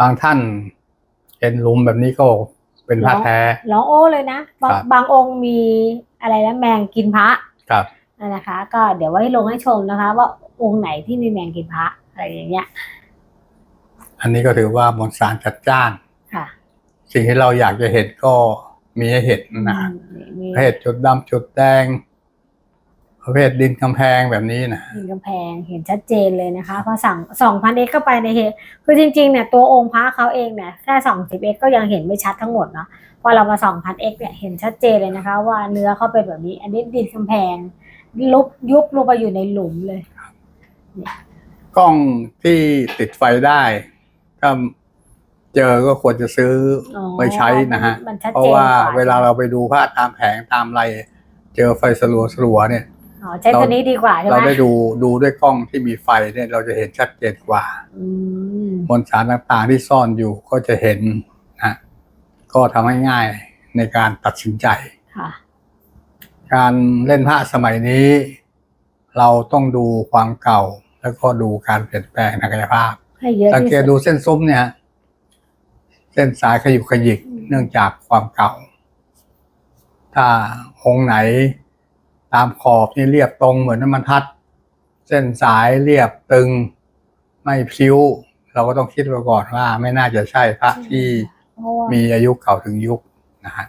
บางท่านเห็นหลุมแบบนี้ก็เป็นพระแท้ ร้องโอ้เลยนะบางครับ บางองค์มีอะไรนะแมงกินพระครับ นะคะ ก็เดี๋ยวไว้ลงให้ชมนะคะ ว่าองค์ไหนที่มีแมงกินพระอะไรอย่างเงี้ยอันนี้ก็ถือว่ามวลสารจัดจ้าน ค่ะสิ่งที่เราอยากจะเห็นก็มีให้เห็นนะอืมมีประเภทจุดดำจุดแดง ประเภทดินกำแพงแบบนี้นะมีกำแพงเห็นชัดเจนเลยนะคะพอสั่งสองพันเอ็กเข้าไปในเหตุคือจริงๆเนี่ยตัวองค์พระเขาเองเนี่ยแค่สองสิบเอ็กก็ยังเห็นไม่ชัดทั้งหมดเนาะพอเรามาสองพันเอ็กเนี่ยเห็นชัดเจนเลยนะคะ ว่าเนื้อเขาเป็นแบบนี้ อันนี้ดินกำแพงลุบยุบลงไปอยู่ในหลุมเลยกล้องที่ติดไฟได้ถ้าเจอก็ควรจะซื้อออไว้ใช้นะฮะ มันชัดเพราะเจนว่ากว่าเวลาเราไปดูภาพตามแผงตามไร เจอไฟสลัวสลัวๆเนี่ย อ๋อใช้ตัวนี้ดีกว่าใช่ไหมเราได้ดูดูด้วยกล้องที่มีไฟเนี่ยเราจะเห็นชัดเจนกว่าอืมมวลสารต่างๆที่ซ่อนอยู่ก็จะเห็นนะก็ทำให้ง่ายในการตัดสินใจค่ะการเล่นพระสมัยนี้ เราต้องดูความเก่า แล้วก็ดูการเปลี่ยนแปลงทางกายภาพให้เยอะสังที่เกตสุดูดเส้นซุ้มเนี่ยเส้นสายขยุกขยิกอืมเนื่องจากความเก่า ถ้าองค์ไหน ตามขอบนี่เรียบตรงเหมือนน้ำมันทัด เส้นสายเรียบตึง ไม่พลิ้ว เราก็ต้องคิดไว้ก่อนว่า ไม่น่าจะใช่พระที่เพราะว่ามีอายุเก่าถึงยุคนะฮะ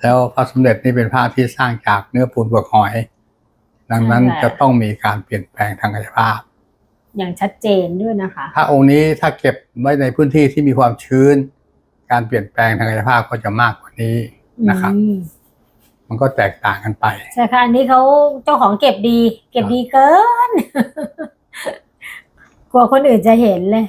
แล้วพระสมเด็จนี่เป็นพระที่สร้างจากเนื้อปูนเปลือกหอย ดังนั้นจะต้องมีการเปลี่ยนแปลงทางกายภาพ อย่างชัดเจนด้วยนะคะ ถ้าองค์นี้ถ้าเก็บไว้ในพื้นที่ที่มีความชื้น การเปลี่ยนแปลงทางกายภาพก็จะมากกว่านี้นะครับอืม มันก็แตกต่างกันไป ใช่ค่ะ อันนี้เขาเจ้าของเก็บดี เก็บดีเกิน กลัวคนอื่นจะเห็นเลย